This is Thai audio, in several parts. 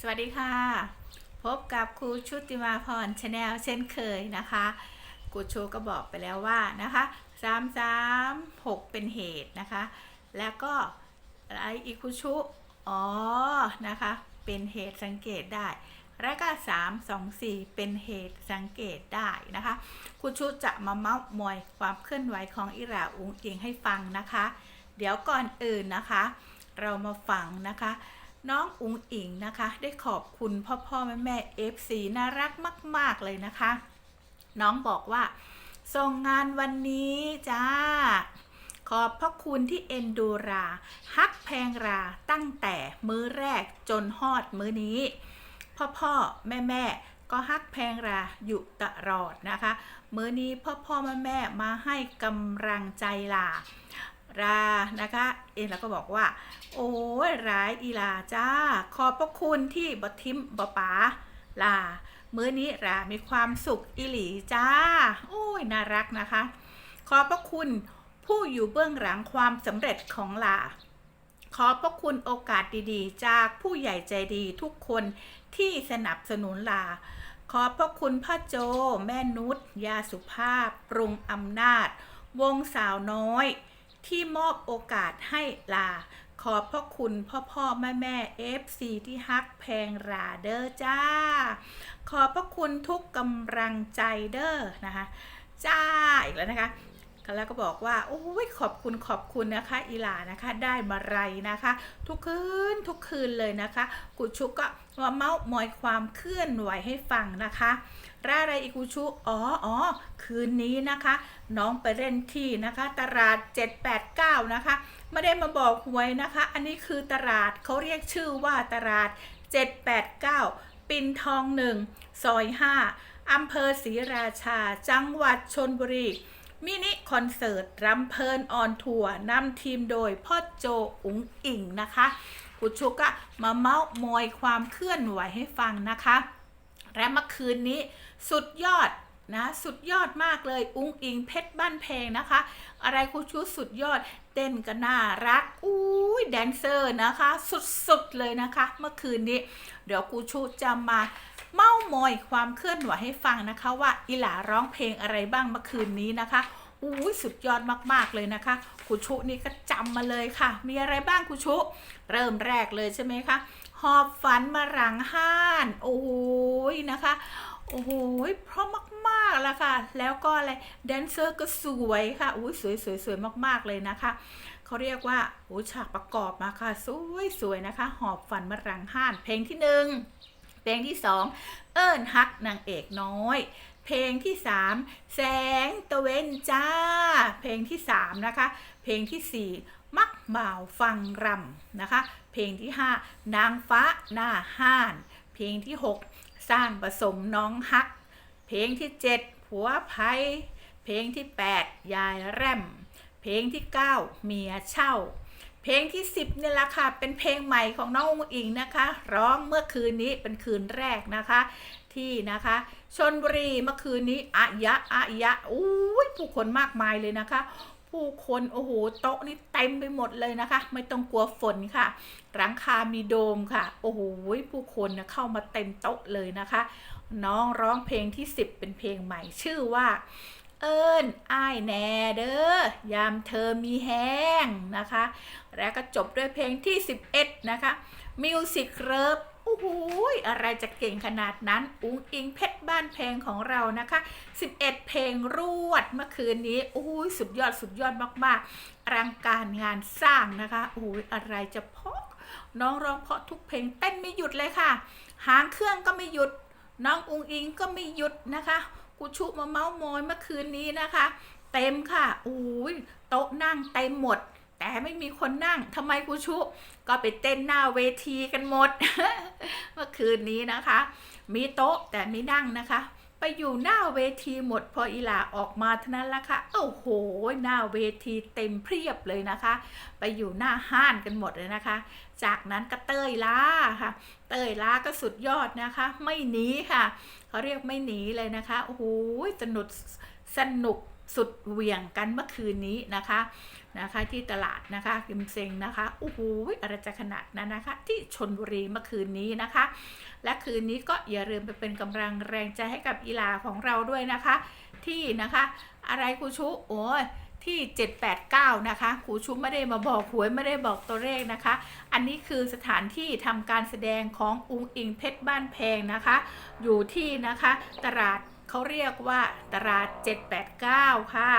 สวัสดีค่ะ พบกับครูชุติมาพรชาแนลเช่นเคยนะคะครูชูก็บอกไปแล้วว่านะคะ3 3 6เป็นเหตุนะคะ แล้วก็อะไรอีกครูชุอ๋อนะคะ เป็นเหตุสังเกตได้ แล้วก็3 2 4เป็นเหตุสังเกตได้นะคะครูชุจะมาเมาส์มอยความเคลื่อนไหวของอิร่าอุงอิงให้ฟังนะคะ เดี๋ยวก่อนอื่นนะคะ เรามาฟังนะคะ น้องอุ๋งอิงนะคะ ได้ขอบคุณพ่อพ่อแม่แม่เอฟซีน่ารักมาก ๆ เลยนะคะ น้องบอกว่า ส่งงานวันนี้จ้า ขอบพระคุณที่เอ็นดูรา ฮักแพงราตั้งแต่มื้อแรกจนฮอดมื้อนี้ พ่อพ่อแม่แม่ก็ฮักแพงราอยู่ตลอดนะคะ มื้อนี้พ่อพ่อแม่แม่มาให้กำลังใจลา รานะคะเอ็นแล้วก็บอกว่า โอ้ยร้ายอีลาจ้า ขอบพระคุณที่บทิมบป๋าลา มื้อนี้รามีความสุขอีหลีจ้าโอ้ยน่ารักนะคะ ขอบพระคุณผู้อยู่เบื้องหลังความสำเร็จของลา ขอบพระคุณโอกาสดีๆ จากผู้ใหญ่ใจดีทุกคนที่สนับสนุนลา ขอบพระคุณพ่อโจ แม่นุชยาสุภาพ ปรุงอำนาจ วงสาวน้อย ที่มอบโอกาสให้ลา ขอบพระคุณพ่อพ่อแม่แม่ FC ที่ฮักแพงราเดอร์จ้า ขอบพระคุณทุกกำลังใจเด้อนะคะ จ้าอีกแล้วนะคะแล้วก็บอกว่าโอ้ยขอบคุณขอบคุณนะคะอีลานะคะ ได้มาไรนะคะ ทุกคืนทุกคืนเลยนะคะ กุชุกก็ มาเมาส์มอยความเคลื่อนไหวให้ฟังนะคะร่าอะไรอีกกุชุอ๋ออ๋อคืนนี้นะคะ น้องไปเล่นที่นะคะ ตลาด 789 นะคะ ไม่ได้มาบอกหวยนะคะ อันนี้คือตลาดเขาเรียกชื่อว่าตลาด 789 ปินทองหนึ่งซอย 5อำเภอศรีราชา จังหวัดชนบุรีมินิคอนเสิร์ตรำเพลินออนทัวร์นำทีมโดยพ่อโจอุ๋งอิงนะคะ คุณชุกะมาเมาส์มอยความเคลื่อนไหวให้ฟังนะคะ และเมื่อคืนนี้สุดยอดนะสุดยอดมากเลยอุ้งอิงเพชรบ้านเพลงนะคะ อะไรครูชูสุดยอดเต้นก็น่ารักอุ้ยแดนเซอร์นะคะ สุดๆเลยนะคะ เมื่อคืนนี้ เดี๋ยวครูชูจะมาเม้ามอยความเคลื่อนไหวให้ฟังนะคะ ว่าอีหลาร้องเพลงอะไรบ้างเมื่อคืนนี้นะคะ อุ้สุดยอดมากๆเลยนะคะครูชุนี่ก็จำมาเลยค่ะ มีอะไรบ้างครูชุ เริ่มแรกเลยใช่ไหมคะหอบฝันมาหลังห้านโอ้ยนะคะโอ้โหเพราะมากๆแล้วค่ะ แล้วก็อะไรแดนเซอร์ก็สวยค่ะอุ้ยสวยสวยสวยมากๆเลยนะคะเขาเรียกว่าโอ้ฉากประกอบมาค่ะ สวยสวยนะคะ หอบฝันมารังห้าน เพลงที่หนึ่งเพลงที่สองเอิ้นฮักนางเอกน้อย เพลงที่สามแสงตะเวนจ้า เพลงที่สามนะคะ เพลงที่สี่มักบ่าวฟังรำนะคะ เพลงที่ห้านางฟ้าหน้าห้าน เพลงที่หกสร้างผสมน้องฮัก เพลงที่7ผัวภัยเพลงที่8ยายแร่มเพลงที่9เมียเช่าเพลงที่ 10เนี่ยแหละค่ะ เป็นเพลงใหม่ของน้องอุ๋งอิงนะคะ ร้องเมื่อคืนนี้เป็นคืนแรกนะคะ ที่นะคะชนบุรีเมื่อคืนนี้อะยะอะยะอุ้ยผู้คนมากมายเลยนะคะ ผู้คนโอ้โหโต๊ะนี่เต็มไปหมดเลยนะคะ ไม่ต้องกลัวฝนค่ะหลังคามีโดมค่ะ โอ้โหผู้คนนะเข้ามาเต็มโต๊ะเลยนะคะ น้องร้องเพลงที่ 10 เป็นเพลงใหม่ชื่อว่าเอิญอ้ายแน่เด้อยามเธอมีแห้งนะคะ แล้วก็จบด้วยเพลงที่ 11 นะคะมิวสิกเริฟ โอ้โหอะไรจะเก่งขนาดนั้น อุ้งอิงเพชรบ้านเพลงของเรานะคะ 11 เพลงรวดเมื่อคืนนี้โอ้ยสุดยอดสุดยอดมากๆอลังการงานสร้างนะคะโอ้ยอะไรจะเพาะน้องร้องเพาะทุกเพลงเต้นไม่หยุดเลยค่ะ หางเครื่องก็ไม่หยุด น้องอุงอิงก็ไม่หยุดนะคะกูชุมาเมาส์มอยเมื่อคืนนี้นะคะ เต็มค่ะอุ้ยโต๊ะนั่งเต็มหมด แต่ไม่มีคนนั่งทำไมกูชุ ก็ไปเต้นหน้าเวทีกันหมด เมื่อคืนนี้นะคะ มีโต๊ะแต่ไม่นั่งนะคะ ไปอยู่หน้าเวทีหมดพออีหลาออกมาเท่านั้นละค่ะโอ้โห หน้าเวทีเต็มเพียบเลยนะคะ ไปอยู่หน้าห้านกันหมดเลยนะคะ จากนั้นก็เต้ยล้าค่ะ เต้ยล้าก็สุดยอดนะคะ ไม่หนีค่ะเขาเรียกไม่หนีเลยนะคะโอ้โหสนุกสนุก สุดเหวี่ยงกันเมื่อคืนนี้นะคะนะคะ ที่ตลาดนะคะกิมเซงนะคะโอ้โหอะไรจะขนาดนั้นนะคะ ที่ชนบุรีเมื่อคืนนี้นะคะ และคืนนี้ก็อย่าลืมไปเป็นกำลังแรงใจให้กับอีลาของเราด้วยนะคะ ที่นะคะ อะไรครูชุโอ้ยที่ 789 นะคะครูชุไม่ได้มาบอกหวยไม่ได้บอกตัวเลขนะคะ อันนี้คือสถานที่ทำการแสดงของอุงอิงเพชรบ้านแพงนะคะ อยู่ที่นะคะตลาด เขาเรียกว่าตลาด 789 ค่ะ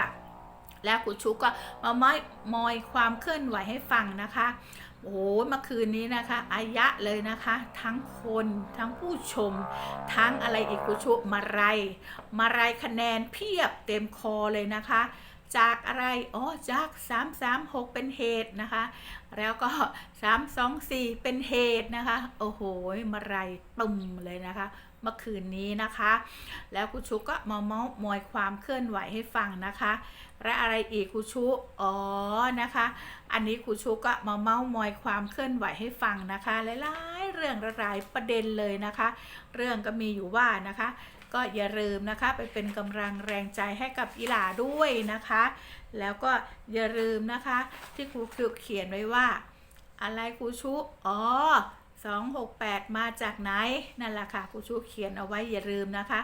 แล้วครูชุก็มาม้อยมอยความเคลื่อนไหวให้ฟังนะคะ โอ้โหเมื่อคืนนี้นะคะอายะเลยนะคะ ทั้งคนทั้งผู้ชม ทั้งอะไรอีกครูชุมารายมารายคะแนนเพียบเต็มคอเลยนะคะจากอะไร อ๋อ จาก 336 เป็นเหตุนะคะ แล้วก็ 324 เป็นเหตุนะคะ โอ้โห มารายตุ่มเลยนะคะเมื่อคืนนี้นะคะ แล้วครูชุก็มาเมาส์มอยความเคลื่อนไหวให้ฟังนะคะ และอะไรอีกครูชุอ๋อนะคะ อันนี้ครูชุก็มาเมาส์มอยความเคลื่อนไหวให้ฟังนะคะหลายๆเรื่องหลายประเด็นเลยนะคะ เรื่องก็มีอยู่ว่านะคะก็อย่าลืมนะคะไปเป็นกำลังแรงใจให้กับอีหลาด้วยนะคะ แล้วก็อย่าลืมนะคะที่ครูเขียนไว้ว่า อะไรครูชุ อ๋อ 268 มาจากไหน นั่นแหละค่ะครูชุเขียนเอาไว้อย่าลืมนะคะ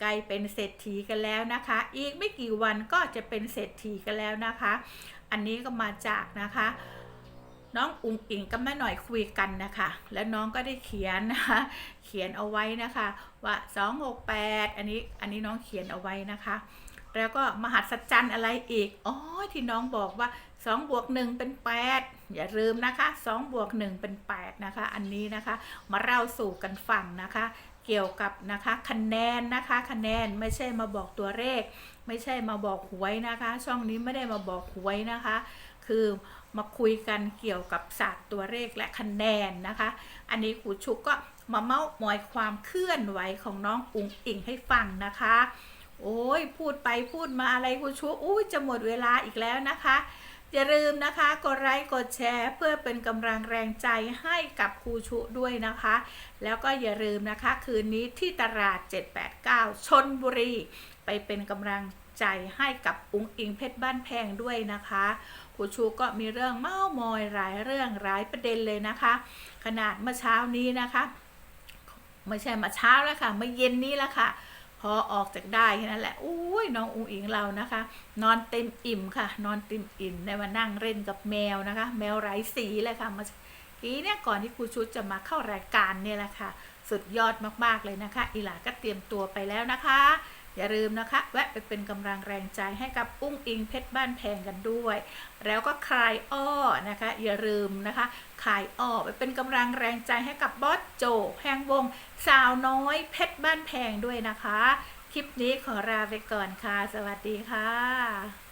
ใกล้เป็นเศรษฐีกันแล้วนะคะ อีกไม่กี่วันก็จะเป็นเศรษฐีกันแล้วนะคะ อันนี้ก็มาจากนะคะ น้องอุ๋งอิงกับแม่หน่อยคุยกันนะคะ แล้วน้องก็ได้เขียนนะคะเขียนเอาไว้นะคะ ว่า 268 อันนี้อันนี้น้องเขียนเอาไว้นะคะ แล้วก็มหัศจรรย์อะไรอีกอ๋อที่น้องบอกว่า2บวก1เป็น 8 อย่าลืมนะคะ2บวก1เป็น 8 นะคะ อันนี้นะคะ มาเล่าสู่กันฟังนะคะ เกี่ยวกับนะคะคะแนนนะคะคะแนนไม่ใช่มาบอกตัวเลข ไม่ใช่มาบอกหวยนะคะ ช่องนี้ไม่ได้มาบอกหวยนะคะ คือมาคุยกันเกี่ยวกับศาสตร์ตัวเลขและคะแนนนะคะ อันนี้ครูชุกก็มาเมาส์มอยความเคลื่อนไหวของน้องอุ๋งอิงให้ฟังนะคะ โอ้ยพูดไปพูดมาอะไรครูชุอุ้ยจะหมดเวลาอีกแล้วนะคะ อย่าลืมนะคะกดไลค์กดแชร์ เพื่อเป็นกำลังแรงใจให้กับครูชุด้วยนะคะ แล้วก็อย่าลืมนะคะคืนนี้ที่ตลาด 789 ชนบุรี ไปเป็นกำลังใจให้กับอุ้งอิงเพชรบ้านแพงด้วยนะคะครูชูก็มีเรื่องเมามอยหลายเรื่องหลายประเด็นเลยนะคะ ขนาดเมื่อเช้านี้นะคะ ไม่ใช่มาเช้าแล้วค่ะเมื่อเย็นนี้แล้วค่ะ พอออกจากได้แค่นั้นแหละอุ้ยน้องอุ๋งอิงเรานะคะ นอนเต็มอิ่มค่ะ นอนเต็มอิ่มได้มานั่งเล่นกับแมวนะคะ แมวไร้สีเลยค่ะเมื่อกี้เนี่ยก่อนที่ครูชุดจะมาเข้ารายการเนี่ยแหละค่ะ สุดยอดมากๆเลยนะคะอีหลาก็เตรียมตัวไปแล้วนะคะ อย่าลืมนะคะ แวะไปเป็นกำลังแรงใจให้กับอุ้งอิงเพชรบ้านแพงกันด้วย แล้วก็คลายอ้อนะคะ อย่าลืมนะคะคลายอ้อไปเป็นกำลังแรงใจให้กับบอสโจแห่งวง สาวน้อยเพชรบ้านแพงด้วยนะคะ คลิปนี้ขอลาไปก่อนค่ะ สวัสดีค่ะ